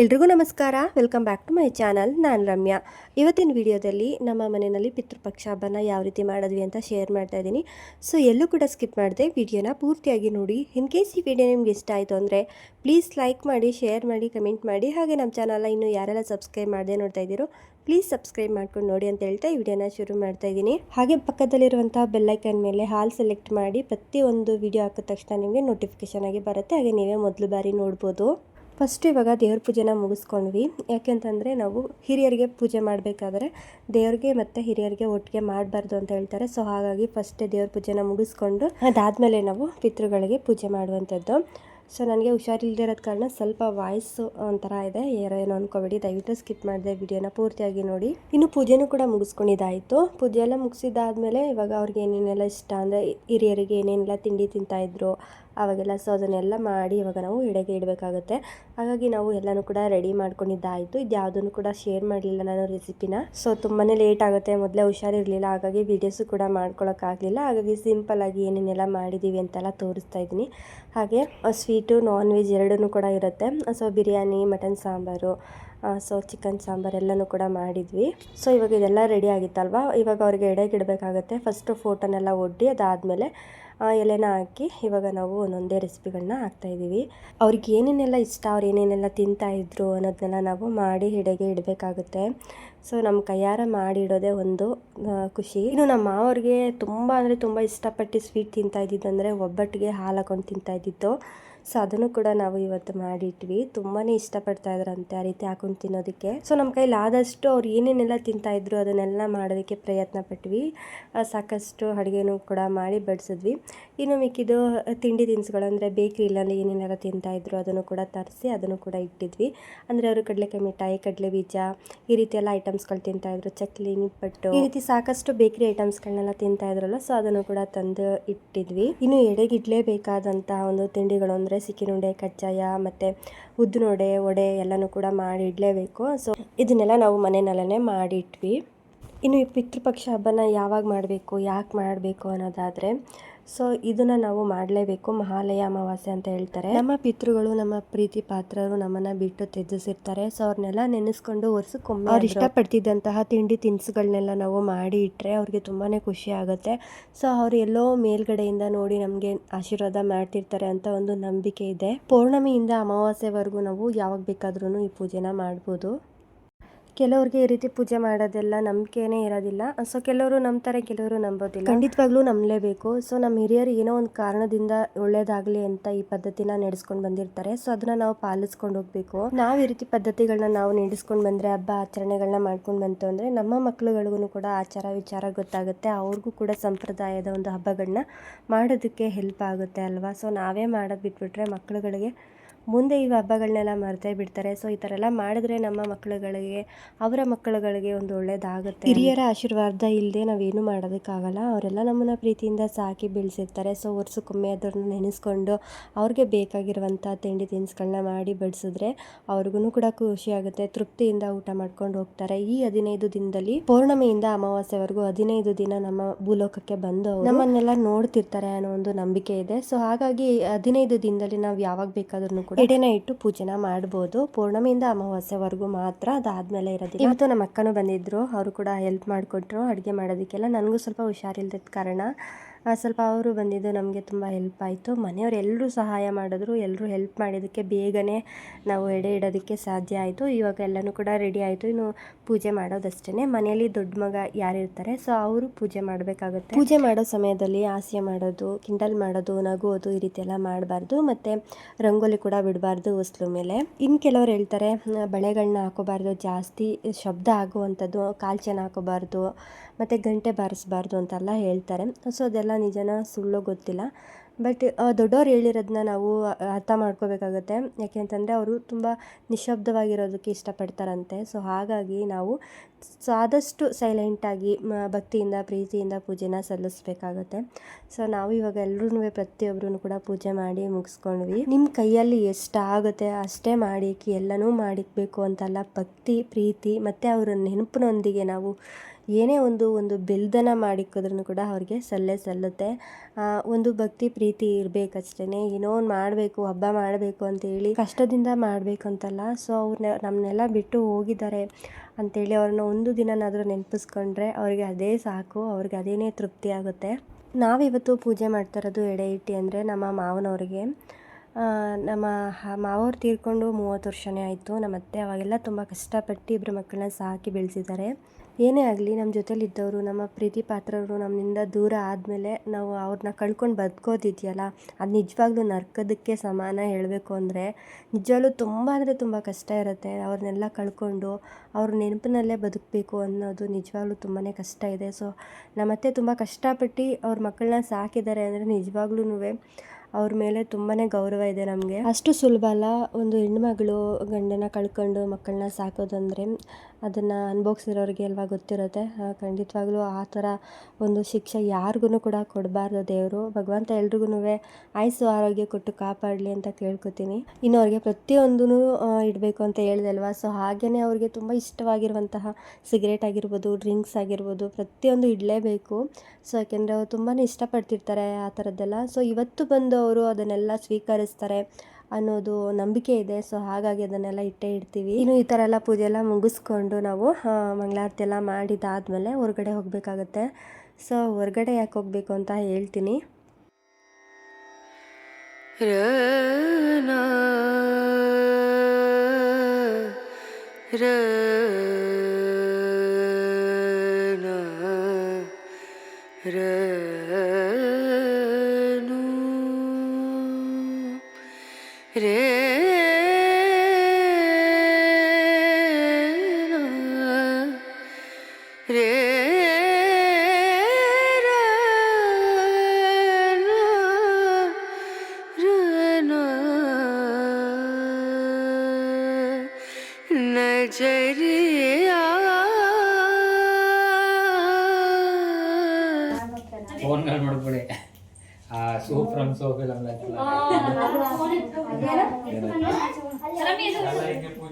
ಎಲ್ರಿಗೂ ನಮಸ್ಕಾರ. Welcome back to my channel ನಾನು ರಮ್ಯಾ. ಇವತ್ತಿನ ವಿಡಿಯೋದಲ್ಲಿ ನಮ್ಮ ಮನೆಯಲ್ಲಿ ಪಿತೃಪಕ್ಷ ಹಬ್ಬನ ಯಾವ ರೀತಿ ಮಾಡಿದ್ವಿ ಅಂತ ಶೇರ್ ಮಾಡ್ತಾ ಇದ್ದೀನಿ. ಸೊ ಎಲ್ಲೂ ಕೂಡ ಸ್ಕಿಪ್ ಮಾಡಿದೆ. ವಿಡಿಯೋನ ಪೂರ್ತಿಯಾಗಿ ನೋಡಿ. ಇನ್ ಕೇಸ್ ಈ ವಿಡಿಯೋ ನಿಮ್ಗೆ ಇಷ್ಟ ಆಯಿತು ಅಂದರೆ ಪ್ಲೀಸ್ ಲೈಕ್ ಮಾಡಿ ಶೇರ್ ಮಾಡಿ ಕಮೆಂಟ್ ಮಾಡಿ. ಹಾಗೆ ನಮ್ಮ ಚಾನಲ್ನ ಇನ್ನೂ ಯಾರೆಲ್ಲ ಸಬ್ಸ್ಕ್ರೈಬ್ ಮಾಡದೆ ನೋಡ್ತಾ ಇದ್ದೀರೋ ಪ್ಲೀಸ್ ಸಬ್ಸ್ಕ್ರೈಬ್ ಮಾಡ್ಕೊಂಡು ನೋಡಿ ಅಂತ ಹೇಳ್ತಾ ಈ ವಿಡಿಯೋನ ಶುರು ಮಾಡ್ತಾ ಇದ್ದೀನಿ. ಹಾಗೆ ಪಕ್ಕದಲ್ಲಿರುವಂಥ ಬೆಲ್ಲೈಕನ್ ಮೇಲೆ ಹಾಲ್ ಸೆಲೆಕ್ಟ್ ಮಾಡಿ, ಪ್ರತಿಯೊಂದು ವಿಡಿಯೋ ಹಾಕಿದ ತಕ್ಷಣ ನಿಮಗೆ ನೋಟಿಫಿಕೇಶನ್ ಆಗಿ ಬರುತ್ತೆ. ಹಾಗೆ ನೀವೇ ಮೊದಲು ಬಾರಿ ನೋಡ್ಬೋದು. ಫಸ್ಟ್ ಇವಾಗ ದೇವ್ರ ಪೂಜೆನ ಮುಗಿಸ್ಕೊಂಡ್ವಿ. ಯಾಕೆಂತಂದರೆ ನಾವು ಹಿರಿಯರಿಗೆ ಪೂಜೆ ಮಾಡಬೇಕಾದ್ರೆ ದೇವ್ರಿಗೆ ಮತ್ತು ಹಿರಿಯರಿಗೆ ಒಟ್ಟಿಗೆ ಮಾಡಬಾರ್ದು ಅಂತ ಹೇಳ್ತಾರೆ. ಸೊ ಹಾಗಾಗಿ ಫಸ್ಟ್ ದೇವ್ರ ಪೂಜೆನ ಮುಗಿಸ್ಕೊಂಡು ಅದಾದಮೇಲೆ ನಾವು ಪಿತೃಗಳಿಗೆ ಪೂಜೆ ಮಾಡುವಂಥದ್ದು. ಸೊ ನನಗೆ ಹುಷಾರಿಲ್ದಿರೋದ ಕಾರಣ ಸ್ವಲ್ಪ ವಾಯ್ಸು ಒಂಥರ ಇದೆ. ಏನೋ ಅಂದ್ಕೋಬೇಡಿ ದಯವಿಟ್ಟು ಸ್ಕಿಪ್ ಮಾಡಿದೆ ವಿಡಿಯೋನ ಪೂರ್ತಿಯಾಗಿ ನೋಡಿ. ಇನ್ನು ಪೂಜೆನೂ ಕೂಡ ಮುಗಿಸ್ಕೊಂಡಿದ್ದಾಯಿತು. ಪೂಜೆ ಎಲ್ಲ ಮುಗಿಸಿದ್ದಾದ್ಮೇಲೆ ಇವಾಗ ಅವ್ರಿಗೆ ಏನೇನೆಲ್ಲ ಇಷ್ಟ ಅಂದರೆ ಹಿರಿಯರಿಗೆ ಏನೇನೆಲ್ಲ ತಿಂಡಿ ತಿಂತಾಯಿದ್ರು ಅವಾಗೆಲ್ಲ ಸೊ ಅದನ್ನೆಲ್ಲ ಮಾಡಿ ಇವಾಗ ನಾವು ಎಡೆಗೆ ಇಡಬೇಕಾಗುತ್ತೆ. ಹಾಗಾಗಿ ನಾವು ಎಲ್ಲನೂ ಕೂಡ ರೆಡಿ ಮಾಡ್ಕೊಂಡಿದ್ದಾಯಿತು. ಇದು ಯಾವುದನ್ನು ಕೂಡ ಶೇರ್ ಮಾಡಲಿಲ್ಲ ನಾನು ರೆಸಿಪಿನ. ಸೊ ತುಂಬಾ ಲೇಟ್ ಆಗುತ್ತೆ. ಮೊದಲೇ ಹುಷಾರಿರಲಿಲ್ಲ. ಹಾಗಾಗಿ ವೀಡಿಯೋಸು ಕೂಡ ಮಾಡ್ಕೊಳೋಕ್ಕಾಗಲಿಲ್ಲ. ಹಾಗಾಗಿ ಸಿಂಪಲ್ಲಾಗಿ ಏನೇನೆಲ್ಲ ಮಾಡಿದ್ದೀವಿ ಅಂತೆಲ್ಲ ತೋರಿಸ್ತಾ ಇದ್ದೀನಿ. ಹಾಗೆ ಸ್ವೀಟು ನಾನ್ ವೆಜ್ ಎರಡೂ ಕೂಡ ಇರುತ್ತೆ. So biryani, mutton sambar so chicken sambar ಎಲ್ಲನೂ ಕೂಡ ಮಾಡಿದ್ವಿ. ಸೊ ಇವಾಗ ಇದೆಲ್ಲ ರೆಡಿ ಆಗಿತ್ತಲ್ವಾ? ಇವಾಗ ಅವ್ರಿಗೆ ಎಡೆಗೆ ಇಡಬೇಕಾಗುತ್ತೆ. ಫಸ್ಟು ಫೋಟೋನೆಲ್ಲ ಒಡ್ಡಿ ಅದಾದಮೇಲೆ ಎಲೆನ ಹಾಕಿ ಇವಾಗ ನಾವು ಒಂದೊಂದೇ ರೆಸಿಪಿಗಳನ್ನ ಹಾಕ್ತಾಯಿದ್ದೀವಿ ಅವ್ರಿಗೆ ಏನೇನೆಲ್ಲ ಇಷ್ಟ, ಅವ್ರು ಏನೇನೆಲ್ಲ ತಿಂತಾಯಿದ್ರು ಅನ್ನೋದನ್ನೆಲ್ಲ ನಾವು ಮಾಡಿ ಹಿಡಗೆ ಇಡಬೇಕಾಗುತ್ತೆ. ಸೊ, ನಮ್ಮ ಕೈಯಾರ ಮಾಡಿಡೋದೇ ಒಂದು ಖುಷಿ. ಇನ್ನು ನಮ್ಮ ಮಾವರಿಗೆ ತುಂಬ ಅಂದರೆ ತುಂಬ ಇಷ್ಟಪಟ್ಟು ಸ್ವೀಟ್ ತಿಂತಾ ಇದ್ದಿದ್ದಂದರೆ ಒಬ್ಬಟ್ಟಿಗೆ ಹಾಲು ಹಾಕೊಂಡು ತಿಂತಾ ಇದ್ದಿದ್ದು. ಸೊ ಅದನ್ನು ಕೂಡ ನಾವು ಇವತ್ತು ಮಾಡಿಟ್ವಿ. ತುಂಬಾ ಇಷ್ಟಪಡ್ತಾ ಇದ್ರಂತೆ ಆ ರೀತಿ ಹಾಕೊಂಡು ತಿನ್ನೋದಕ್ಕೆ. ಸೊ ನಮ್ಮ ಕೈಲಿ ಆದಷ್ಟು ಅವ್ರು ಏನೇನೆಲ್ಲ ತಿಂತಾ ಇದ್ರು ಅದನ್ನೆಲ್ಲ ಮಾಡೋದಕ್ಕೆ ಪ್ರಯತ್ನ ಪಟ್ವಿ. ಸಾಕಷ್ಟು ಅಡುಗೆನೂ ಕೂಡ ಮಾಡಿ ಬಡಿಸಿದ್ವಿ. ಇನ್ನು ಮಿಕ್ಕಿದ್ದು ತಿಂಡಿ ತಿನಿಸುಗಳು ಅಂದರೆ ಬೇಕ್ರಿಲಲ್ಲಿ ಏನೇನೆಲ್ಲ ತಿಂತಾಯಿದ್ರು ಅದನ್ನು ಕೂಡ ತರಿಸಿ ಅದನ್ನು ಕೂಡ ಇಟ್ಟಿದ್ವಿ. ಅಂದರೆ ಅವರು ಕಡಲೆಕಾಯಿ ಮಿಠಾಯಿ, ಕಡಲೆ ಬೀಜ, ಈ ರೀತಿ ಎಲ್ಲ ಐಟಮ್ಸ್ಗಳು ತಿಂತಾಯಿದ್ರು ಚಕ್ಲಿ ನಿಪ್ಪಟ್ಟು ಈ ರೀತಿ ಸಾಕಷ್ಟು ಬೇಕ್ರಿ ಐಟಮ್ಸ್ಗಳನ್ನೆಲ್ಲ ತಿಂತಾಯಿದ್ರಲ್ಲ ಸೊ ಅದನ್ನು ಕೂಡ ತಂದು ಇಟ್ಟಿದ್ವಿ. ಇನ್ನು ಎಡೆಗಿಡ್ಲೇಬೇಕಾದಂತಹ ಒಂದು ತಿಂಡಿಗಳು ಅಂದರೆ ಸಿಕ್ಕಿನುಂಡೆ ಕಜ್ಜಾಯ ಮತ್ತು ಉದ್ದಿನೊಡೆ ವಡೆ ಎಲ್ಲನೂ ಕೂಡ ಮಾಡಿ ಇಡಲೇಬೇಕು. ಸೊ ಇದನ್ನೆಲ್ಲ ನಾವು ಮನೆಯಲ್ಲೇ ಮಾಡಿಟ್ವಿ. ಇನ್ನು ಈ ಪಿತೃಪಕ್ಷ ಹಬ್ಬನ ಯಾವಾಗ ಮಾಡಬೇಕು, ಯಾಕೆ ಮಾಡಬೇಕು ಅನ್ನೋದಾದರೆ ಸೊ ಇದನ್ನು ನಾವು ಮಾಡಲೇಬೇಕು. ಮಹಾಲಯ ಅಮಾವಾಸ್ಯೆ ಅಂತ ಹೇಳ್ತಾರೆ. ನಮ್ಮ ಪಿತೃಗಳು ನಮ್ಮ ಪ್ರೀತಿ ಪಾತ್ರರು ನಮ್ಮನ್ನ ಬಿಟ್ಟು ತ್ಯಜಿಸಿರ್ತಾರೆ. ಸೊ ಅವ್ರನ್ನೆಲ್ಲ ನೆನೆಸ್ಕೊಂಡು ವರ್ಷಕ್ಕೊಮ್ಮೆ ಅವ್ರು ಇಷ್ಟಪಡ್ತಿದ್ದಂತಹ ತಿಂಡಿ ತಿನಿಸುಗಳನ್ನೆಲ್ಲ ನಾವು ಮಾಡಿ ಇಟ್ಟರೆ ಅವ್ರಿಗೆ ತುಂಬಾ ಖುಷಿ ಆಗುತ್ತೆ. ಸೊ ಅವ್ರು ಎಲ್ಲೋ ಮೇಲ್ಗಡೆಯಿಂದ ನೋಡಿ ನಮಗೆ ಆಶೀರ್ವಾದ ಮಾಡ್ತಿರ್ತಾರೆ ಅಂತ ಒಂದು ನಂಬಿಕೆ ಇದೆ. ಪೌರ್ಣಮಿಯಿಂದ ಅಮಾವಾಸ್ಯೆವರೆಗೂ ನಾವು ಯಾವಾಗ ಬೇಕಾದ್ರೂ ಈ ಪೂಜೆನ ಮಾಡ್ಬೋದು. ಕೆಲವ್ರಿಗೆ ಈ ರೀತಿ ಪೂಜೆ ಮಾಡೋದೆಲ್ಲ ನಂಬಿಕೆನೇ ಇರೋದಿಲ್ಲ. ಸೊ ಕೆಲವರು ನಂಬ್ತಾರೆ, ಕೆಲವರು ನಂಬೋದಿಲ್ಲ. ಖಂಡಿತವಾಗ್ಲೂ ನಂಬಲೇಬೇಕು. ಸೊ ನಮ್ಮ ಹಿರಿಯರು ಏನೋ ಒಂದು ಕಾರಣದಿಂದ ಒಳ್ಳೇದಾಗಲಿ ಅಂತ ಈ ಪದ್ಧತಿನ ನಡೆಸ್ಕೊಂಡು ಬಂದಿರ್ತಾರೆ. ಸೊ ಅದನ್ನ ನಾವು ಪಾಲಿಸ್ಕೊಂಡು ಹೋಗ್ಬೇಕು. ನಾವು ಈ ರೀತಿ ಪದ್ಧತಿಗಳನ್ನ ನಾವು ನಡೆಸ್ಕೊಂಡು ಬಂದರೆ, ಹಬ್ಬ ಆಚರಣೆಗಳನ್ನ ಮಾಡ್ಕೊಂಡು ಬಂತು ಅಂದರೆ, ನಮ್ಮ ಮಕ್ಕಳುಗಳಿಗೂ ಕೂಡ ಆಚಾರ ವಿಚಾರ ಗೊತ್ತಾಗುತ್ತೆ. ಅವ್ರಿಗೂ ಕೂಡ ಸಂಪ್ರದಾಯದ ಒಂದು ಹಬ್ಬಗಳನ್ನ ಮಾಡೋದಕ್ಕೆ ಹೆಲ್ಪ್ ಆಗುತ್ತೆ ಅಲ್ವಾ? ಸೊ ನಾವೇ ಮಾಡೋದು ಬಿಟ್ಬಿಟ್ರೆ ಮಕ್ಳುಗಳಿಗೆ ಮುಂದೆ ಈ ಹಬ್ಬಗಳನ್ನೆಲ್ಲ ಮರೆತೇ ಬಿಡ್ತಾರೆ. ಸೊ ಈ ಥರ ಎಲ್ಲ ಮಾಡಿದ್ರೆ ನಮ್ಮ ಮಕ್ಕಳುಗಳಿಗೆ, ಅವರ ಮಕ್ಕಳುಗಳಿಗೆ ಒಂದು ಒಳ್ಳೇದಾಗುತ್ತೆ. ಹಿರಿಯರ ಆಶೀರ್ವಾದ ಇಲ್ಲದೆ ನಾವೇನು ಮಾಡೋದಕ್ಕಾಗಲ್ಲ. ಅವರೆಲ್ಲ ನಮ್ಮನ್ನ ಪ್ರೀತಿಯಿಂದ ಸಾಕಿ ಬೆಳೆಸಿರ್ತಾರೆ. ಸೊ ವರ್ಷಕ್ಕೊಮ್ಮೆ ಅದನ್ನು ನೆನೆಸ್ಕೊಂಡು ಅವ್ರಿಗೆ ಬೇಕಾಗಿರುವಂಥ ತಿಂಡಿ ತಿನಿಸುಗಳನ್ನ ಮಾಡಿ ಬಡಿಸಿದ್ರೆ ಅವ್ರಿಗೂ ಕೂಡ ಖುಷಿಯಾಗುತ್ತೆ ತೃಪ್ತಿಯಿಂದ ಊಟ ಮಾಡ್ಕೊಂಡು ಹೋಗ್ತಾರೆ. ಈ ಹದಿನೈದು ದಿನದಲ್ಲಿ ಪೌರ್ಣಮಿಯಿಂದ ಅಮಾವಾಸ್ಯವರೆಗೂ ಹದಿನೈದು ದಿನ ನಮ್ಮ ಭೂಲೋಕಕ್ಕೆ ಬಂದು ನಮ್ಮನ್ನೆಲ್ಲ ನೋಡ್ತಿರ್ತಾರೆ ಅನ್ನೋ ಒಂದು ನಂಬಿಕೆ ಇದೆ. ಸೊ ಹಾಗಾಗಿ ಹದಿನೈದು ದಿನದಲ್ಲಿ ನಾವು ಯಾವಾಗ ಬೇಕಾದ್ರೂ ಕೂಡ. ಎಡೆನ ಇಟ್ಟು ಪೂಜೆನ ಮಾಡ್ಬೋದು. ಪೂರ್ಣಮಿಯಿಂದ ಅಮಾವಾಸ್ಯವರೆಗೂ ಮಾತ್ರ ಅದಾದ್ಮೇಲೆ ಇರೋದಿಲ್ಲ. ಇವತ್ತು ನಮ್ಮ ಅಕ್ಕನೂ ಬಂದಿದ್ರು. ಅವರು ಕೂಡ ಹೆಲ್ಪ್ ಮಾಡಿಕೊಟ್ರು. ಅಡುಗೆ ಮಾಡೋದಕ್ಕೆಲ್ಲ. ನನಗೂ ಸ್ವಲ್ಪ ಹುಷಾರಿಲ್ಲದ ಕಾರಣ. ಸ್ವಲ್ಪ ಅವರು ಬಂದಿದ್ದು ನಮಗೆ ತುಂಬ ಹೆಲ್ಪ್ ಆಯಿತು. ಮನೆಯವರು ಎಲ್ಲರೂ ಸಹಾಯ ಮಾಡಿದ್ರು ಎಲ್ಲರೂ ಹೆಲ್ಪ್ ಮಾಡಿದ್ದಕ್ಕೆ ಬೇಗನೆ ನಾವು ಎಡೆ ಇಡೋದಕ್ಕೆ ಸಾಧ್ಯ ಆಯಿತು. ಇವಾಗ ಎಲ್ಲನೂ ಕೂಡ ರೆಡಿ ಆಯಿತು. ಇನ್ನು ಪೂಜೆ ಮಾಡೋದಷ್ಟೇ ಮನೆಯಲ್ಲಿ ದೊಡ್ಡ ಮಗ ಯಾರಿರ್ತಾರೆ ಸೊ ಅವರು ಪೂಜೆ ಮಾಡಬೇಕಾಗುತ್ತೆ. ಪೂಜೆ ಮಾಡೋ ಸಮಯದಲ್ಲಿ ಹಾಸ್ಯ ಮಾಡೋದು ಕಿಂಡಲ್ ಮಾಡೋದು ನಗುವುದು ಈ ರೀತಿ ಎಲ್ಲ ಮಾಡಬಾರ್ದು. ಮತ್ತು ರಂಗೋಲಿ ಕೂಡ ಬಿಡಬಾರ್ದು ಹೊಸ್ಲು ಮೇಲೆ. ಇನ್ನು ಕೆಲವರು ಹೇಳ್ತಾರೆ ಬಳೆಗಳನ್ನ ಹಾಕೋಬಾರ್ದು, ಜಾಸ್ತಿ ಶಬ್ದ ಆಗುವಂಥದ್ದು, ಕಾಲ್ಚನ ಹಾಕೋಬಾರ್ದು ಮತ್ತು ಗಂಟೆ ಬಾರಿಸ್ಬಾರ್ದು ಅಂತೆಲ್ಲ ಹೇಳ್ತಾರೆ. ಸೊ, ಅದೆಲ್ಲ ನಿಜನ ಸುಳ್ಳು ಗೊತ್ತಿಲ್ಲ. ಬಟ್ ದೊಡ್ಡವ್ರು ಹೇಳಿರೋದನ್ನ ನಾವು ಅರ್ಥ ಮಾಡ್ಕೋಬೇಕಾಗತ್ತೆ. ಯಾಕೆ ಅಂತಂದರೆ ಅವರು ತುಂಬ ನಿಶಬ್ದವಾಗಿರೋದಕ್ಕೆ ಇಷ್ಟಪಡ್ತಾರಂತೆ. ಸೊ ಹಾಗಾಗಿ ನಾವು ಆದಷ್ಟು ಸೈಲೆಂಟಾಗಿ ಭಕ್ತಿಯಿಂದ, ಪ್ರೀತಿಯಿಂದ ಪೂಜೆನ ಸಲ್ಲಿಸ್ಬೇಕಾಗತ್ತೆ. ಸೊ ನಾವು ಇವಾಗ ಎಲ್ಲರೂ ಪ್ರತಿಯೊಬ್ಬರೂ ಕೂಡ ಪೂಜೆ ಮಾಡಿ ಮುಗಿಸ್ಕೊಂಡ್ವಿ. ನಿಮ್ಮ ಕೈಯಲ್ಲಿ ಎಷ್ಟಾಗುತ್ತೆ ಅಷ್ಟೇ ಮಾಡಿ, ಎಲ್ಲನೂ ಮಾಡಿಕ್ಬೇಕು ಅಂತೆಲ್ಲ ಭಕ್ತಿ, ಪ್ರೀತಿ ಮತ್ತು ಅವರ ನೆನಪಿನೊಂದಿಗೆ ನಾವು ಏನೇ ಒಂದು ಒಂದು ಬೆಲ್ದನ ಮಾಡಿಕ್ಕಿದ್ರೂ ಕೂಡ ಅವ್ರಿಗೆ ಸಲ್ಲೇ ಸಲ್ಲುತ್ತೆ. ಒಂದು ಭಕ್ತಿ ಪ್ರೀತಿ ಇರಬೇಕಷ್ಟೇ ಏನೋ ಒಂದು ಮಾಡಬೇಕು, ಹಬ್ಬ ಮಾಡಬೇಕು ಅಂತೇಳಿ ಕಷ್ಟದಿಂದ ಮಾಡಬೇಕು ಅಂತಲ್ಲ ಸೊ ಅವ್ರನ್ನ ನಮ್ಮನ್ನೆಲ್ಲ ಬಿಟ್ಟು ಹೋಗಿದ್ದಾರೆ ಅಂತೇಳಿ ಅವ್ರನ್ನ ಒಂದು ದಿನನಾದರೂ ನೆನಪಿಸ್ಕೊಂಡ್ರೆ ಅವ್ರಿಗೆ ಅದೇ ಸಾಕು, ಅವ್ರಿಗೆ ಅದೇನೇ ತೃಪ್ತಿ ಆಗುತ್ತೆ. ನಾವಿವತ್ತು ಪೂಜೆ ಮಾಡ್ತಾ ಇರೋದು ಎಡೆ ಇಟ್ಟಿ ಅಂದರೆ ನಮ್ಮ ಮಾವನವ್ರಿಗೆ. ನಮ್ಮ ಮಾವವ್ರು ತೀರ್ಕೊಂಡು ಮೂವತ್ತು ವರ್ಷನೇ ಆಯಿತು. ನಮ್ಮ ಅತ್ತೆ ಅವಾಗೆಲ್ಲ ತುಂಬ ಕಷ್ಟಪಟ್ಟು ಇಬ್ಬರು ಮಕ್ಕಳನ್ನ ಸಾಕಿ ಬೆಳೆಸಿದ್ದಾರೆ. ಏನೇ ಆಗಲಿ ನಮ್ಮ ಜೊತೇಲಿ ಇದ್ದವರು ನಮ್ಮ ಪ್ರೀತಿ ಪಾತ್ರರು ನಮ್ಮಿಂದ ದೂರ ಆದಮೇಲೆ ನಾವು ಅವ್ರನ್ನ ಕಳ್ಕೊಂಡು ಬದುಕೋದಿದೆಯಲ್ಲ, ಅದು ನಿಜವಾಗ್ಲೂ ನರ್ಕದಕ್ಕೆ ಸಮಾನ ಹೇಳಬೇಕು ಅಂದರೆ ನಿಜವಾಗ್ಲೂ ತುಂಬ ಅಂದರೆ ತುಂಬ ಕಷ್ಟ ಇರುತ್ತೆ. ಅವ್ರನ್ನೆಲ್ಲ ಕಳ್ಕೊಂಡು ಅವ್ರ ನೆನಪಿನಲ್ಲೇ ಬದುಕಬೇಕು ಅನ್ನೋದು ನಿಜವಾಗ್ಲೂ ತುಂಬಾ ಕಷ್ಟ ಇದೆ. ಸೊ ನಮ್ಮತ್ತೆ ತುಂಬ ಕಷ್ಟಪಟ್ಟು ಅವ್ರ ಮಕ್ಕಳನ್ನ ಸಾಕಿದ್ದಾರೆ ಅಂದರೆ ನಿಜವಾಗ್ಲೂ ಅವ್ರ ಮೇಲೆ ತುಂಬಾ ಗೌರವ ಇದೆ ನಮಗೆ. ಅಷ್ಟು ಸುಲಭ ಅಲ್ಲ, ಒಂದು ಹೆಣ್ಮಗಳು ಗಂಡನ ಕಳ್ಕೊಂಡು ಮಕ್ಕಳನ್ನ ಸಾಕೋದಂದರೆ. ಅದನ್ನು ಅನುಭವಿಸಿರೋರಿಗೆ ಅಲ್ವಾ ಗೊತ್ತಿರುತ್ತೆ. ಖಂಡಿತವಾಗ್ಲೂ ಆ ಥರ ಒಂದು ಶಿಕ್ಷೆ ಯಾರಿಗೂ ಕೂಡ ಕೊಡಬಾರ್ದು ದೇವರು. ಭಗವಂತ ಎಲ್ರಿಗೂ ಆಯಸ್ಸು ಆರೋಗ್ಯ ಕೊಟ್ಟು ಕಾಪಾಡಲಿ ಅಂತ ಕೇಳ್ಕೊತೀನಿ. ಇನ್ನು ಅವ್ರಿಗೆ ಪ್ರತಿಯೊಂದೂ ಇಡಬೇಕು ಅಂತ ಹೇಳಿದೆ ಅಲ್ವಾ ಸೊ ಹಾಗೆಯೇ ಅವ್ರಿಗೆ ತುಂಬ ಇಷ್ಟವಾಗಿರುವಂತಹ ಸಿಗರೇಟ್ ಆಗಿರ್ಬೋದು ಡ್ರಿಂಕ್ಸ್ ಆಗಿರ್ಬೋದು ಪ್ರತಿಯೊಂದು ಇಡಲೇಬೇಕು. ಸೊ ಯಾಕೆಂದರೆ ಅವ್ರು ತುಂಬಾ ಇಷ್ಟಪಡ್ತಿರ್ತಾರೆ ಆ ಥರದ್ದೆಲ್ಲ. ಸೊ ಇವತ್ತು ಬಂದು ಅವರು ಅದನ್ನೆಲ್ಲ ಸ್ವೀಕರಿಸ್ತಾರೆ. ಅನ್ನೋದು ನಂಬಿಕೆ ಇದೆ. ಸೊ ಹಾಗಾಗಿ ಅದನ್ನೆಲ್ಲ ಇಟ್ಟೇ ಇಡ್ತೀವಿ. ಇನ್ನು ಈ ಥರ ಎಲ್ಲ ಪೂಜೆ ಎಲ್ಲ ಮುಗಿಸ್ಕೊಂಡು ನಾವು ಮಂಗಳಾರತಿ ಎಲ್ಲ ಮಾಡಿದಾದ್ಮೇಲೆ ಹೊರಗಡೆ ಹೋಗಬೇಕಾಗತ್ತೆ. ಸೊ ಹೊರಗಡೆ ಯಾಕೆ ಹೋಗಬೇಕು ಅಂತ ಹೇಳ್ತೀನಿ. ರನ.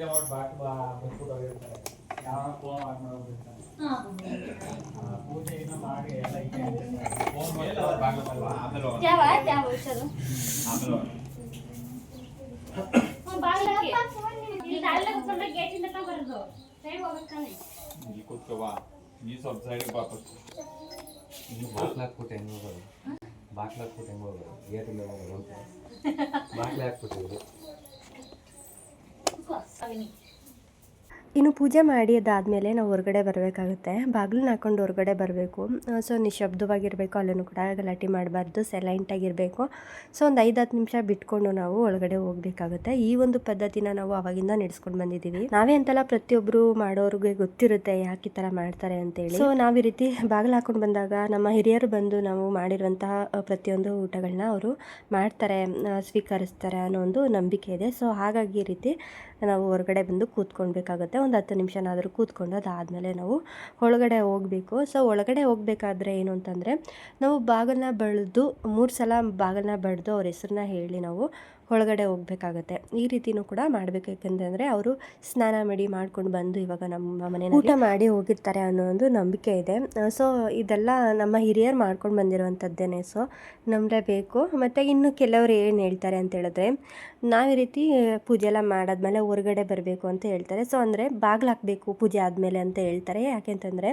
ಪೂಜೆ ಮಾಡಿ ಬಾಟ್ ಬಾ ಬಂದ್ಬಿಟ್ಟು ಹೋಗಿರ್ತಾರೆ. ಯಾವ ಫೋನ್ ಆನ್ ಪೂಜೆ ಏನೋ ಮಾಡಿ ಎಲ್ಲ ಹಿಂಗೆ ಫೋನ್ ಬಾಗ್ಲತ್ತಲ್ವಾ? ಆಮೇಲೆ ಹೋಗೋಣ. ಯಾವ ಯಾವ ಔಷಧ ಆಮೇಲೆ ಹೋಗೋಣ. ಇಲ್ಲಿ ಅಲ್ಲೇ ಕುತ್ಕೊಂಡ್ರೆ ಗೇಟಿಂದ ಬರೋದು. ಟೈಮ್ ಹೋಗ್ಬೇಕಾನೆ ಇಲ್ಲಿ ಕೂತ್ಕೋವಾ ಈ ಸ್ವಲ್ಪ ಸೈಡ್ ಪಾಪ ಇನ್ನು ಬಾಕ್ಲ ಹಾಕ್ಬಿಟ್ಟು ಹೆಂಗೆ ಹೋಗೋದು? ಬಾಕ್ಲ ಹಾಕ್ಬಿಟ್ಟು ಹೆಂಗೆ ಹೋಗೋದು? ಗೇಟಿಂದ ಹೋಗೋದು ಹಾಕ್ಬಿಟ್ಟಿದ್ರು venir. ಇನ್ನು ಪೂಜೆ ಮಾಡಿ ಅದಾದಮೇಲೆ ನಾವು ಹೊರಗಡೆ ಬರಬೇಕಾಗುತ್ತೆ. ಬಾಗಿಲನ್ನ ಹಾಕೊಂಡು ಹೊರಗಡೆ ಬರಬೇಕು. ಸೊ ನಿಶಬ್ದವಾಗಿರಬೇಕು ಅಲ್ಲೂ ಕೂಡ ಗಲಾಟೆ ಮಾಡಬಾರ್ದು ಸೈಲೆಂಟಾಗಿರಬೇಕು ಸೊ ಒಂದು ಐದು ಹತ್ತು ನಿಮಿಷ ಬಿಟ್ಕೊಂಡು ನಾವು ಒಳಗಡೆ ಹೋಗಬೇಕಾಗುತ್ತೆ. ಈ ಒಂದು ಪದ್ಧತಿನ ನಾವು ಅವಾಗಿಂದ ನಡೆಸ್ಕೊಂಡು ಬಂದಿದ್ದೀವಿ. ನಾವೇ ಅಂತಲ್ಲ ಪ್ರತಿಯೊಬ್ಬರು ಮಾಡೋರಿಗೆ ಗೊತ್ತಿರುತ್ತೆ ಯಾಕೆ ಈ ಥರ ಮಾಡ್ತಾರೆ ಅಂತೇಳಿ. ಸೊ ನಾವು ಈ ರೀತಿ ಬಾಗಿಲು ಹಾಕೊಂಡು ಬಂದಾಗ ನಮ್ಮ ಹಿರಿಯರು ಬಂದು ನಾವು ಮಾಡಿರುವಂತಹ ಪ್ರತಿಯೊಂದು ಊಟಗಳನ್ನ ಅವರು ಮಾಡ್ತಾರೆ ಸ್ವೀಕರಿಸ್ತಾರೆ ಅನ್ನೋ ಒಂದು ನಂಬಿಕೆ ಇದೆ. ಸೊ ಹಾಗಾಗಿ ಈ ರೀತಿ ನಾವು ಹೊರಗಡೆ ಬಂದು ಕೂತ್ಕೊಳ್ಬೇಕಾಗುತ್ತೆ. ಒಂದು ಹತ್ತು ನಿಮಿಷನಾದರೂ ಕೂತ್ಕೊಂಡು ಅದಾದಮೇಲೆ ನಾವು ಒಳಗಡೆ ಹೋಗಬೇಕು. ಸೊ ಒಳಗಡೆ ಹೋಗಬೇಕಾದ್ರೆ ಏನು ಅಂತಂದರೆ, ನಾವು ಬಾಗಿಲನ್ನ ಬೆಳೆದು ಮೂರು ಸಲ ಬಾಗಿಲನ್ನ ಬಡ್ದು ಅವ್ರ ಹೆಸ್ರನ್ನ ಹೇಳಿ ನಾವು ಒಳಗಡೆ ಹೋಗ್ಬೇಕಾಗತ್ತೆ. ಈ ರೀತಿನೂ ಕೂಡ ಮಾಡಬೇಕು. ಯಾಕಂತಂದರೆ ಅವರು ಸ್ನಾನ ಮಾಡಿ ಮಾಡ್ಕೊಂಡು ಬಂದು ಇವಾಗ ನಮ್ಮ ಮನೆ ಊಟ ಮಾಡಿ ಹೋಗಿರ್ತಾರೆ ಅನ್ನೋ ಒಂದು ನಂಬಿಕೆ ಇದೆ. ಸೊ ಇದೆಲ್ಲ ನಮ್ಮ ಹಿರಿಯರು ಮಾಡ್ಕೊಂಡು ಬಂದಿರುವಂಥದ್ದೇನೆ. ಸೊ ನಂಬಲೇಬೇಕು ಮತ್ತು ಇನ್ನು ಕೆಲವರು ಏನು ಹೇಳ್ತಾರೆ ಅಂತ ಹೇಳಿದ್ರೆ, ನಾವು ಈ ರೀತಿ ಪೂಜೆ ಎಲ್ಲ ಮಾಡಾದ್ಮೇಲೆ ಹೊರಗಡೆ ಬರಬೇಕು ಅಂತ ಹೇಳ್ತಾರೆ. ಸೊ ಅಂದರೆ ಬಾಗಿಲು ಹಾಕಬೇಕು ಪೂಜೆ ಆದಮೇಲೆ ಅಂತ ಹೇಳ್ತಾರೆ. ಯಾಕೆಂತಂದರೆ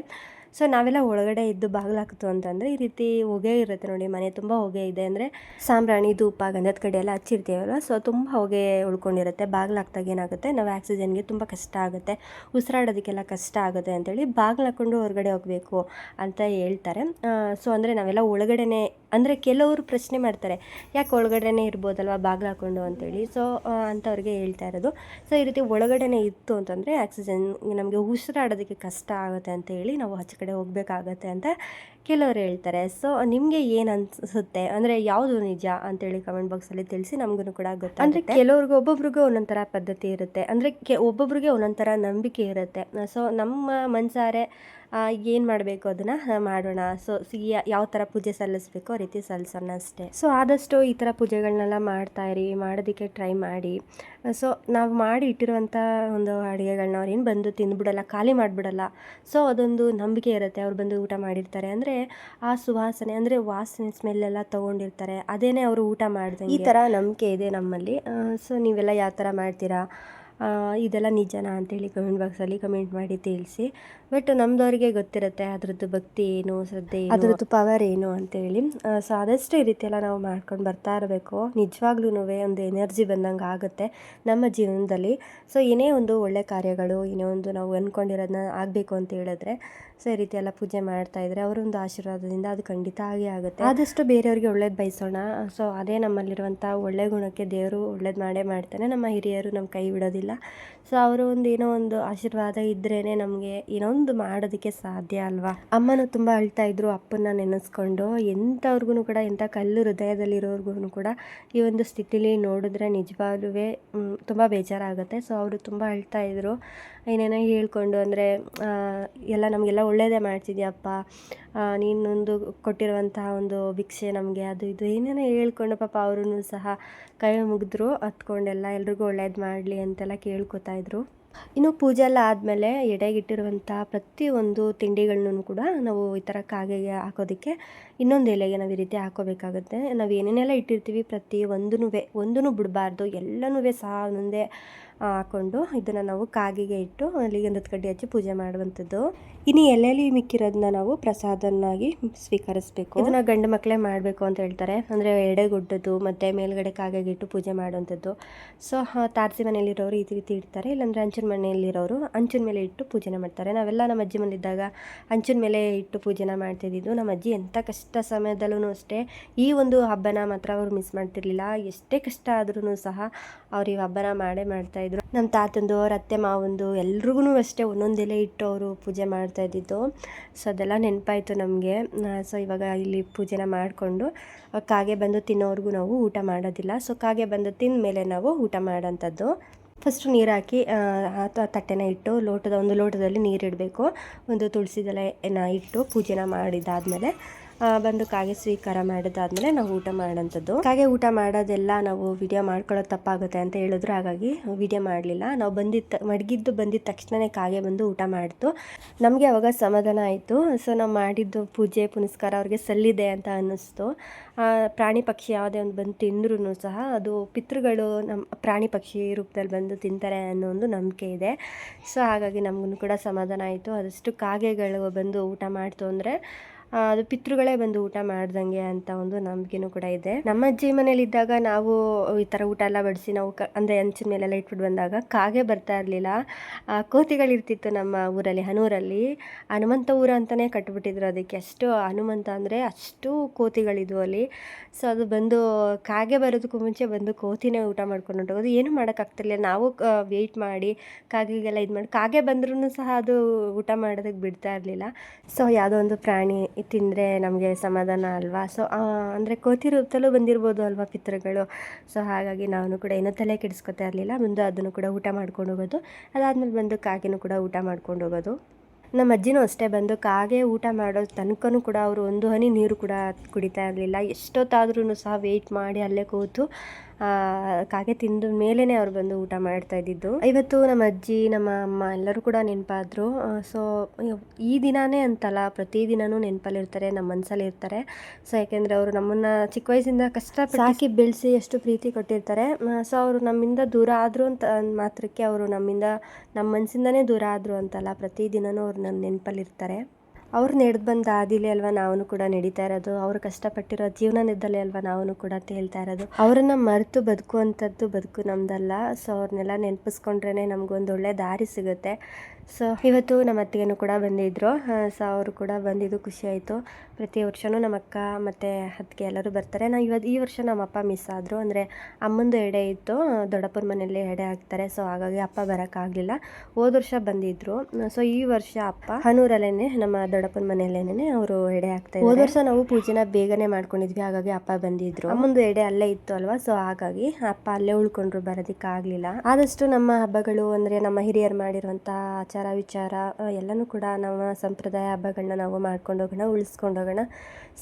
ಸೊ ನಾವೆಲ್ಲ ಒಳಗಡೆ ಇದ್ದು ಬಾಗಿಲು ಹಾಕಿತು ಅಂತಂದರೆ ಈ ರೀತಿ ಹೊಗೆ ಇರುತ್ತೆ ನೋಡಿ, ಮನೆ ತುಂಬ ಹೊಗೆ ಇದೆ ಅಂದರೆ ಸಾಂಬ್ರಾಣಿ, ಧೂಪ, ಗಂಧದ ಕಡೆ ಎಲ್ಲ ಹಚ್ಚಿರ್ತೀವಲ್ವ? ಸೊ ತುಂಬ ಹೊಗೆ ಉಳ್ಕೊಂಡಿರುತ್ತೆ. ಬಾಗಿಲು ಹಾಕ್ದಾಗ ಏನಾಗುತ್ತೆ? ನಾವು ಆಕ್ಸಿಜನ್ಗೆ ತುಂಬ ಕಷ್ಟ ಆಗುತ್ತೆ. ಉಸಿರಾಡೋದಕ್ಕೆಲ್ಲ ಕಷ್ಟ ಆಗುತ್ತೆ ಅಂತೇಳಿ ಬಾಗಿಲು ಹಾಕ್ಕೊಂಡು ಹೊರಗಡೆ ಹೋಗಬೇಕು ಅಂತ ಹೇಳ್ತಾರೆ. ಸೊ ಅಂದರೆ ನಾವೆಲ್ಲ ಒಳಗಡೆನೆ, ಅಂದರೆ ಕೆಲವರು ಪ್ರಶ್ನೆ ಮಾಡ್ತಾರೆ, ಯಾಕೆ ಒಳಗಡೆನೇ ಇರ್ಬೋದಲ್ವ ಬಾಗಿಲು ಹಾಕ್ಕೊಂಡು ಅಂತೇಳಿ. ಸೊ ಅಂಥವ್ರಿಗೆ ಹೇಳ್ತಾ ಇರೋದು. ಸೊ ಈ ರೀತಿ ಒಳಗಡೆನೇ ಇತ್ತು ಅಂತಂದರೆ ಆಕ್ಸಿಜನ್ ನಮಗೆ ಉಸಿರಾಡೋದಕ್ಕೆ ಕಷ್ಟ ಆಗುತ್ತೆ ಅಂತ ಹೇಳಿ ನಾವು ಹಚ್ ಕಡೆ ಹೋಗಬೇಕಾಗತ್ತೆ ಅಂತ ಕೆಲವರು ಹೇಳ್ತಾರೆ. ಸೊ ನಿಮಗೆ ಏನು ಅನಿಸುತ್ತೆ? ಅಂದರೆ ಯಾವುದು ನಿಜ ಅಂತೇಳಿ ಕಮೆಂಟ್ ಬಾಕ್ಸಲ್ಲಿ ತಿಳಿಸಿ ನಮಗೂ ಕೂಡ ಗೊತ್ತಾಗುತ್ತೆ. ಅಂದರೆ ಕೆಲವ್ರಿಗೆ ಒಬ್ಬೊಬ್ರಿಗೂ ಥರ ಪದ್ಧತಿ ಇರುತ್ತೆ. ಅಂದರೆ ಕೆ, ಒಬ್ಬೊಬ್ರಿಗೆ ಒಂದೊಂಥರ ನಂಬಿಕೆ ಇರುತ್ತೆ. ಸೊ ನಮ್ಮ ಮನಸಾರೆ ಏನು ಮಾಡಬೇಕು ಅದನ್ನು? ಮಾಡೋಣ. ಸೊ ಯಾವ ಥರ ಪೂಜೆ ಸಲ್ಲಿಸಬೇಕು ಆ ರೀತಿ ಸಲ್ಲಿಸೋಣ ಅಷ್ಟೇ. ಸೊ ಆದಷ್ಟು ಈ ಥರ ಪೂಜೆಗಳನ್ನೆಲ್ಲ ಇರಿ, ಮಾಡೋದಕ್ಕೆ ಟ್ರೈ ಮಾಡಿ. ಸೊ ನಾವು ಮಾಡಿ ಇಟ್ಟಿರುವಂಥ ಒಂದು ಅಡುಗೆಗಳನ್ನ ಅವ್ರೇನು ಬಂದು ತಿಂದುಬಿಡಲ್ಲ, ಖಾಲಿ ಮಾಡಿಬಿಡಲ್ಲ. ಸೊ ಅದೊಂದು ನಂಬಿಕೆ ಇರುತ್ತೆ. ಅವ್ರು ಬಂದು ಊಟ ಮಾಡಿರ್ತಾರೆ. ಅಂದರೆ ಆ ಸುವಾಸನೆ, ಅಂದರೆ ವಾಸನೆ ಸ್ಮೆಲ್ ಎಲ್ಲ ತೊಗೊಂಡಿರ್ತಾರೆ. ಅದೇನೇ ಅವರು ಊಟ ಮಾಡಿದೆ ಈ ಥರ ನಂಬಿಕೆ ಇದೆ ನಮ್ಮಲ್ಲಿ. ಸೊ ನೀವೆಲ್ಲ ಯಾವ ಥರ ಮಾಡ್ತೀರಾ? ಇದೆಲ್ಲ ನಿಜನಾ ಅಂತೇಳಿ ಕಮೆಂಟ್ ಬಾಕ್ಸಲ್ಲಿ ಕಮೆಂಟ್ ಮಾಡಿ ತಿಳಿಸಿ. ಬಟ್ ನಮ್ದವ್ರಿಗೆ ಗೊತ್ತಿರುತ್ತೆ ಅದ್ರದ್ದು ಭಕ್ತಿ ಏನು ಶ್ರದ್ಧೆ ಅದ್ರದ್ದು ಪವರ್ ಏನು ಅಂತೇಳಿ. ಸೊ ಆದಷ್ಟು ಈ ರೀತಿ ಎಲ್ಲ ನಾವು ಮಾಡ್ಕೊಂಡು ಬರ್ತಾ ಇರಬೇಕು. ನಿಜವಾಗ್ಲೂ ಒಂದು ಎನರ್ಜಿ ಬಂದಂಗೆ ಆಗುತ್ತೆ ನಮ್ಮ ಜೀವನದಲ್ಲಿ. ಸೊ ಏನೇ ಒಂದು ಒಳ್ಳೆ ಕಾರ್ಯಗಳು ಏನೇ ಒಂದು ನಾವು ಅಂದ್ಕೊಂಡಿರೋದನ್ನ ಆಗಬೇಕು ಅಂತ ಹೇಳಿದ್ರೆ ಸೊ ಈ ರೀತಿ ಎಲ್ಲ ಪೂಜೆ ಮಾಡ್ತಾ ಇದ್ರೆ ಅವರೊಂದು ಆಶೀರ್ವಾದದಿಂದ ಅದು ಖಂಡಿತ ಆಗೇ ಆಗುತ್ತೆ. ಆದಷ್ಟು ಬೇರೆಯವ್ರಿಗೆ ಒಳ್ಳೇದು ಬಯಸೋಣ. ಸೊ ಅದೇ ನಮ್ಮಲ್ಲಿರುವಂಥ ಒಳ್ಳೆ ಗುಣಕ್ಕೆ ದೇವರು ಒಳ್ಳೇದು ಮಾಡೇ ಮಾಡ್ತಾನೆ. ನಮ್ಮ ಹಿರಿಯರು ನಮ್ಮ ಕೈ ಬಿಡೋದಿಲ್ಲ. ಸೊ ಅವರು ಒಂದು ಏನೋ ಒಂದು ಆಶೀರ್ವಾದ ಇದ್ರೇ ನಮಗೆ ಏನೋ ಒಂದು ಮಾಡೋದಕ್ಕೆ ಸಾಧ್ಯ ಅಲ್ವಾ? ಅಮ್ಮನೂ ತುಂಬ ಅಳ್ತಾ ಇದ್ರು ಅಪ್ಪನ ನೆನೆಸ್ಕೊಂಡು. ಎಂಥವ್ರಿಗೂ ಕೂಡ, ಎಂಥ ಕಲ್ಲು ಹೃದಯದಲ್ಲಿರೋರ್ಗು ಕೂಡ ಈ ಒಂದು ಸ್ಥಿತಿಲಿ ನೋಡಿದ್ರೆ ನಿಜವಾಗ್ಲೂ ತುಂಬ ಬೇಜಾರಾಗುತ್ತೆ. ಸೊ, ಅವರು ತುಂಬ ಅಳ್ತಾ ಇದ್ರು. ಏನೇನೋ ಹೇಳ್ಕೊಂಡು ಅಂದರೆ ಎಲ್ಲ ನಮಗೆಲ್ಲ ಒಳ್ಳೆಯದೇ ಮಾಡ್ತಿದ್ಯಪ್ಪ. ನೀನೊಂದು ಕೊಟ್ಟಿರುವಂತಹ ಒಂದು ಭಿಕ್ಷೆ ನಮಗೆ, ಅದು ಇದು ಏನೇನೋ ಹೇಳ್ಕೊಂಡು ಪಾಪ ಅವರೂ ಸಹ ಕೈ ಮುಗಿದ್ರು. ಹತ್ಕೊಂಡೆಲ್ಲ ಎಲ್ರಿಗೂ ಒಳ್ಳೇದು ಮಾಡಲಿ ಅಂತೆಲ್ಲ ಕೇಳ್ಕೊತಾ ಇದ್ರು. ಇನ್ನು ಪೂಜೆ ಎಲ್ಲ ಆದಮೇಲೆ ಎಡೆಗಿಟ್ಟಿರುವಂಥ ಪ್ರತಿಯೊಂದು ತಿಂಡಿಗಳನ್ನೂ ಕೂಡ ನಾವು ಈ ಥರ ಕಾಗೆಗೆ ಹಾಕೋದಕ್ಕೆ ಇನ್ನೊಂದು ಎಲೆಗೆ ನಾವು ಈ ರೀತಿ ಹಾಕೋಬೇಕಾಗುತ್ತೆ. ನಾವು ಏನೇನೆಲ್ಲ ಇಟ್ಟಿರ್ತೀವಿ ಪ್ರತಿ ಒಂದೂ ಒಂದೂ ಬಿಡಬಾರ್ದು ಎಲ್ಲನೂ ಸಹ ಒಂದೊಂದೇ ಹಾಕ್ಕೊಂಡು ಇದನ್ನು ನಾವು ಕಾಗಿಗೆ ಇಟ್ಟು ಅಲ್ಲಿಗೆ ಒಂದು ಕಡ್ಡಿ ಹಚ್ಚಿ ಪೂಜೆ ಮಾಡುವಂಥದ್ದು. ಇನ್ನು ಎಲ್ಲೆಲ್ಲಿ ಮಿಕ್ಕಿರೋದನ್ನ ನಾವು ಪ್ರಸಾದನಾಗಿ ಸ್ವೀಕರಿಸಬೇಕು. ಇದನ್ನ ಗಂಡು ಮಕ್ಕಳೇ ಮಾಡಬೇಕು ಅಂತ ಹೇಳ್ತಾರೆ. ಅಂದರೆ ಗುಡ್ಡದ್ದು ಮತ್ತು ಮೇಲ್ಗಡೆ ಕಾಗೆಗೆ ಇಟ್ಟು ಪೂಜೆ ಮಾಡುವಂಥದ್ದು. ಸೊ ತಾರಸಿ ಮನೆಯಲ್ಲಿರೋರು ಈ ರೀತಿ ಇಡ್ತಾರೆ. ಇಲ್ಲಾಂದರೆ ಅಂಚಿನ ಮನೆಯಲ್ಲಿರೋರು ಹಂಚಿನ ಮೇಲೆ ಇಟ್ಟು ಪೂಜೆ ಮಾಡ್ತಾರೆ. ನಾವೆಲ್ಲ ನಮ್ಮ ಅಜ್ಜಿ ಮನೆಯಿದ್ದಾಗ ಹಂಚಿನ ಮೇಲೆ ಇಟ್ಟು ಪೂಜೆನ ಮಾಡ್ತಿದ್ದಿದ್ದು ನಮ್ಮ ಅಜ್ಜಿ ಎಂಥ ಕಷ್ಟ ಸಮಯದಲ್ಲೂ ಅಷ್ಟೇ ಈ ಒಂದು ಹಬ್ಬನ ಮಾತ್ರ ಅವರು ಮಿಸ್ ಮಾಡ್ತಿರ್ಲಿಲ್ಲ. ಎಷ್ಟೇ ಕಷ್ಟ ಆದ್ರೂ ಸಹ ಅವ್ರು ಈ ಹಬ್ಬನ ಮಾಡೇ ಮಾಡ್ತಾಯಿದ್ರು ನಮ್ಮ ತಾತಂದು, ಅವ್ರ ಅತ್ತೆ ಮಾವಂದು ಎಲ್ರಿಗೂ ಅಷ್ಟೇ ಒಂದೊಂದೆಲೆ ಇಟ್ಟು ಅವರು ಪೂಜೆ ಮಾಡ್ತಾ ಇದ್ದಿದ್ದು. ಸೊ ಅದೆಲ್ಲ ನೆನಪಾಯಿತು ನಮಗೆ. ಸೊ ಇವಾಗ ಇಲ್ಲಿ ಪೂಜೆನ ಮಾಡಿಕೊಂಡು ಕಾಗೆ ಬಂದು ತಿನ್ನೋರ್ಗು ನಾವು ಊಟ ಮಾಡೋದಿಲ್ಲ. ಸೊ ಕಾಗೆ ಬಂದು ತಿಂದ ಮೇಲೆ ನಾವು ಊಟ ಮಾಡೋಂಥದ್ದು. ಫಸ್ಟು ನೀರು ಹಾಕಿ ತಟ್ಟೆನ ಇಟ್ಟು ಲೋಟದ, ಒಂದು ಲೋಟದಲ್ಲಿ ನೀರಿಡಬೇಕು ಒಂದು ತುಳಸಿ ದಳೆನ ಇಟ್ಟು ಪೂಜೆನ ಮಾಡಿದಾದ್ಮೇಲೆ ಬಂದು ಕಾಗೆ ಸ್ವೀಕಾರ ಮಾಡಿದಾದ್ಮೇಲೆ ನಾವು ಊಟ ಮಾಡೋಂಥದ್ದು. ಕಾಗೆ ಊಟ ಮಾಡೋದೆಲ್ಲ ನಾವು ವಿಡಿಯೋ ಮಾಡ್ಕೊಳ್ಳೋದು ತಪ್ಪಾಗುತ್ತೆ ಅಂತ ಹೇಳಿದ್ರು. ಹಾಗಾಗಿ ವಿಡಿಯೋ ಮಾಡಲಿಲ್ಲ. ನಾವು ಬಂದಿದ್ದ, ಮಡಗಿದ್ದು ಬಂದಿದ್ದ ತಕ್ಷಣವೇ ಕಾಗೆ ಬಂದು ಊಟ ಮಾಡಿತು. ನಮಗೆ ಅವಾಗ ಸಮಾಧಾನ ಆಯಿತು. ಸೊ ನಾವು ಮಾಡಿದ್ದು ಪೂಜೆ, ಪುನಸ್ಕಾರ ಅವ್ರಿಗೆ ಸಲ್ಲಿದೆ ಅಂತ ಅನ್ನಿಸ್ತು. ಪ್ರಾಣಿ ಪಕ್ಷಿ ಯಾವುದೇ ಒಂದು ಬಂದು ತಿಂದ್ರೂ ಸಹ ಅದು ಪಿತೃಗಳು ನಮ್ಮ ಪ್ರಾಣಿ ಪಕ್ಷಿ ರೂಪದಲ್ಲಿ ಬಂದು ತಿಂತಾರೆ ಅನ್ನೋ ಒಂದು ನಂಬಿಕೆ ಇದೆ. ಸೊ ಹಾಗಾಗಿ ನಮಗೂ ಕೂಡ ಸಮಾಧಾನ ಆಯಿತು. ಅದಷ್ಟು ಕಾಗೆಗಳು ಬಂದು ಊಟ ಮಾಡ್ತು ಅಂದರೆ ಅದು ಪಿತೃಗಳೇ ಬಂದು ಊಟ ಮಾಡ್ದಂಗೆ ಅಂತ ಒಂದು ನಂಬಿಕೆನೂ ಕೂಡ ಇದೆ. ನಮ್ಮ ಅಜ್ಜಿ ಮನೇಲಿದ್ದಾಗ ನಾವು ಈ ಥರ ಊಟ ಎಲ್ಲ ಬಡಿಸಿ ನಾವು ಕ, ಅಂದರೆ ಹಂಚಿನ ಮೇಲೆಲ್ಲ ಇಟ್ಬಿಟ್ಟು ಬಂದಾಗ ಕಾಗೆ ಬರ್ತಾ ಇರಲಿಲ್ಲ. ಕೋತಿಗಳಿರ್ತಿತ್ತು ನಮ್ಮ ಊರಲ್ಲಿ, ಹನೂರಲ್ಲಿ. ಹನುಮಂತ ಊರ ಅಂತಲೇ ಕಟ್ಬಿಟ್ಟಿದ್ರು ಅದಕ್ಕೆ. ಅಷ್ಟು ಹನುಮಂತ ಅಂದರೆ ಅಷ್ಟು ಕೋತಿಗಳಿದ್ವು ಅಲ್ಲಿ. ಸೊ ಅದು ಬಂದು ಕಾಗೆ ಬರೋದಕ್ಕೂ ಮುಂಚೆ ಬಂದು ಕೋತಿನೇ ಊಟ ಮಾಡ್ಕೊಂಡು ಹೊಂಟೋಗೋದು. ಏನೂ ಮಾಡೋಕ್ಕಾಗ್ತಿರ್ಲಿಲ್ಲ. ನಾವು ವೆಯ್ಟ್ ಮಾಡಿ ಕಾಗೆಗೆಲ್ಲ ಇದು ಮಾಡಿ ಕಾಗೆ ಬಂದ್ರೂ ಸಹ ಅದು ಊಟ ಮಾಡೋದಕ್ಕೆ ಬಿಡ್ತಾ ಇರಲಿಲ್ಲ. ಸೊ ಯಾವುದೋ ಒಂದು ಪ್ರಾಣಿ ತಿಂದರೆ ನಮಗೆ ಸಮಾಧಾನ ಅಲ್ವಾ? ಸೊ ಅಂದರೆ ಕೋತಿ ರೂಪದಲ್ಲೂ ಬಂದಿರ್ಬೋದು ಅಲ್ವಾ ಪಿತೃಗಳು? ಸೊ ಹಾಗಾಗಿ ನಾನು ಕೂಡ ಏನೋ ತಲೆ ಕೆಡಿಸ್ಕೊತಾ ಇರಲಿಲ್ಲ. ಮುಂದೆ ಅದನ್ನು ಕೂಡ ಊಟ ಮಾಡ್ಕೊಂಡು ಹೋಗೋದು. ಅದಾದಮೇಲೆ ಬಂದು ಕಾಗೆನೂ ಕೂಡ ಊಟ ಮಾಡ್ಕೊಂಡು ಹೋಗೋದು. ನಮ್ಮ ಅಜ್ಜಿನೂ ಅಷ್ಟೇ ಬಂದು ಕಾಗೆ ಊಟ ಮಾಡೋ ತನಕನೂ ಕೂಡ ಅವರು ಒಂದು ಹನಿ ನೀರು ಕೂಡ ಕುಡಿತಾ ಇರಲಿಲ್ಲ. ಎಷ್ಟೊತ್ತಾದ್ರೂ ಸಹ ವೆಯ್ಟ್ ಮಾಡಿ ಅಲ್ಲೇ ಕೂತು ಕಾಗೆ ತಿಂದ ಮೇಲೇ ಅವ್ರು ಬಂದು ಊಟ ಮಾಡ್ತಾ ಇದ್ದಿದ್ದು. ಇವತ್ತು ನಮ್ಮ ಅಜ್ಜಿ, ನಮ್ಮ ಅಮ್ಮ ಎಲ್ಲರೂ ಕೂಡ ನೆನಪಾದ್ರು. ಸೊ ಈ ದಿನಾನೇ ಅಂತಲ್ಲ ಪ್ರತಿದಿನವೂ ನೆನಪಲ್ಲಿರ್ತಾರೆ, ನಮ್ಮ ಮನಸ್ಸಲ್ಲಿ ಇರ್ತಾರೆ. ಸೊ ಯಾಕೆಂದರೆ ಅವರು ನಮ್ಮನ್ನು ಚಿಕ್ಕ ವಯಸ್ಸಿಂದ ಕಷ್ಟ ಸಾಕಿ ಬೆಳೆಸಿ ಎಷ್ಟು ಪ್ರೀತಿ ಕೊಟ್ಟಿರ್ತಾರೆ. ಸೊ ಅವರು ನಮ್ಮಿಂದ ದೂರ ಆದರು ಅಂತ ಮಾತ್ರಕ್ಕೆ ಅವರು ನಮ್ಮಿಂದ, ನಮ್ಮ ಮನಸ್ಸಿಂದನೇ ದೂರ ಆದರು ಅಂತಲ್ಲ ಪ್ರತಿದಿನನೂ ಅವ್ರು ನನ್ನ ನೆನಪಲ್ಲಿರ್ತಾರೆ. ಅವ್ರು ನಡೆದು ಬಂದ ಹಾದಿಲೇ ಅಲ್ವಾ ನಾವು ಕೂಡ ನಡೀತಾ ಇರೋದು. ಅವ್ರು ಕಷ್ಟಪಟ್ಟಿರೋ ಜೀವನದಲ್ಲೇ ಅಲ್ವಾ ನಾವು ಕೂಡ ಹೇಳ್ತಾ ಇರೋದು. ಅವರನ್ನು ಮರೆತು ಬದುಕುವಂಥದ್ದು ಬದುಕು ನಮ್ದಲ್ಲ. ಸೊ ಅವ್ರನ್ನೆಲ್ಲ ನೆನಪಿಸ್ಕೊಂಡ್ರೇ ನಮಗೊಂದು ಒಳ್ಳೆ ದಾರಿ ಸಿಗುತ್ತೆ. ಸೊ ಇವತ್ತು ನಮ್ಮ ಅತ್ತಿಗೆನೂ ಕೂಡ ಬಂದಿದ್ದರು ಸೊ ಅವರು ಕೂಡ ಬಂದಿದ್ದು ಖುಷಿ ಆಯಿತು. ಪ್ರತಿ ವರ್ಷವೂ ನಮ್ಮ ಅಕ್ಕ ಮತ್ತು ಅತ್ತಿಗೆ ಎಲ್ಲರೂ ಬರ್ತಾರೆ. ನಾ ಇವತ್ತು ಈ ವರ್ಷ ನಮ್ಮ ಅಪ್ಪ ಮಿಸ್ ಆದರು. ಅಂದರೆ ಅಮ್ಮಂದು ಎಡೆ ಇತ್ತು. ದೊಡ್ಡಪ್ಪನ ಮನೆಯಲ್ಲಿ ಎಡೆ ಹಾಕ್ತಾರೆ. ಸೊ ಹಾಗಾಗಿ ಅಪ್ಪ ಬರೋಕ್ಕಾಗಲಿಲ್ಲ. ಹೋದ ವರ್ಷ ಬಂದಿದ್ದರು ಸೊ ಈ ವರ್ಷ ಅಪ್ಪ ಹನೂರಲ್ಲೇ ನಮ್ಮ ದೊಡ್ಡಪ್ಪನ ಮನೆಯಲ್ಲೇನೆ ಅವರು ಎಡೆ ಹಾಕ್ತಾರೆ ಹೋದ ವರ್ಷ ನಾವು ಪೂಜೆನ ಬೇಗನೆ ಮಾಡ್ಕೊಂಡಿದ್ವಿ. ಹಾಗಾಗಿ ಅಪ್ಪ ಬಂದಿದ್ರು. ಅಮ್ಮಂದು ಎಡೆ ಅಲ್ಲೇ ಇತ್ತು ಅಲ್ವಾ? ಸೊ ಹಾಗಾಗಿ ಅಪ್ಪ ಅಲ್ಲೇ ಉಳ್ಕೊಂಡ್ರು ಬರೋದಕ್ಕಾಗಲಿಲ್ಲ. ಆದಷ್ಟು ನಮ್ಮ ಹಬ್ಬಗಳು ಅಂದರೆ ನಮ್ಮ ಹಿರಿಯರು ಮಾಡಿರುವಂಥ ಆಚಾರ ವಿಚಾರ ಆ, ಎಲ್ಲನೂ ಕೂಡ ನಮ್ಮ ಸಂಪ್ರದಾಯ ಹಬ್ಬಗಳನ್ನ ನಾವು ಮಾಡ್ಕೊಂಡು ಹೋಗೋಣ ಉಳಿಸ್ಕೊಂಡು ಹೋಗೋಣ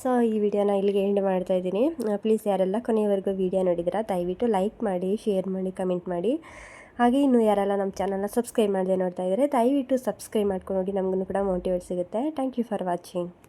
ಸೊ ಈ ವಿಡಿಯೋನ ಇಲ್ಲಿಗೆ ಎಂಡ್ ಮಾಡ್ತಾ ಇದ್ದೀನಿ. ಪ್ಲೀಸ್ ಯಾರೆಲ್ಲ ಕೊನೆಯವರೆಗೂ ವಿಡಿಯೋ ನೋಡಿದಿರಾ ದಯವಿಟ್ಟು ಲೈಕ್ ಮಾಡಿ ಶೇರ್ ಮಾಡಿ ಕಮೆಂಟ್ ಮಾಡಿ. ಹಾಗೆ ಇನ್ನು ಯಾರೆಲ್ಲ ನಮ್ಮ ಚಾನಲ್ನ ಸಬ್ಸ್ಕ್ರೈಬ್ ಮಾಡದೆ ನೋಡ್ತಾ ಇದ್ದಾರೆ ದಯವಿಟ್ಟು ಸಬ್ಸ್ಕ್ರೈಬ್ ಮಾಡ್ಕೊಂಡು ನೋಡಿ ನಮಗೂ ಕೂಡ ಮೋಟಿವೇಟ್ ಸಿಗುತ್ತೆ. Thank you for watching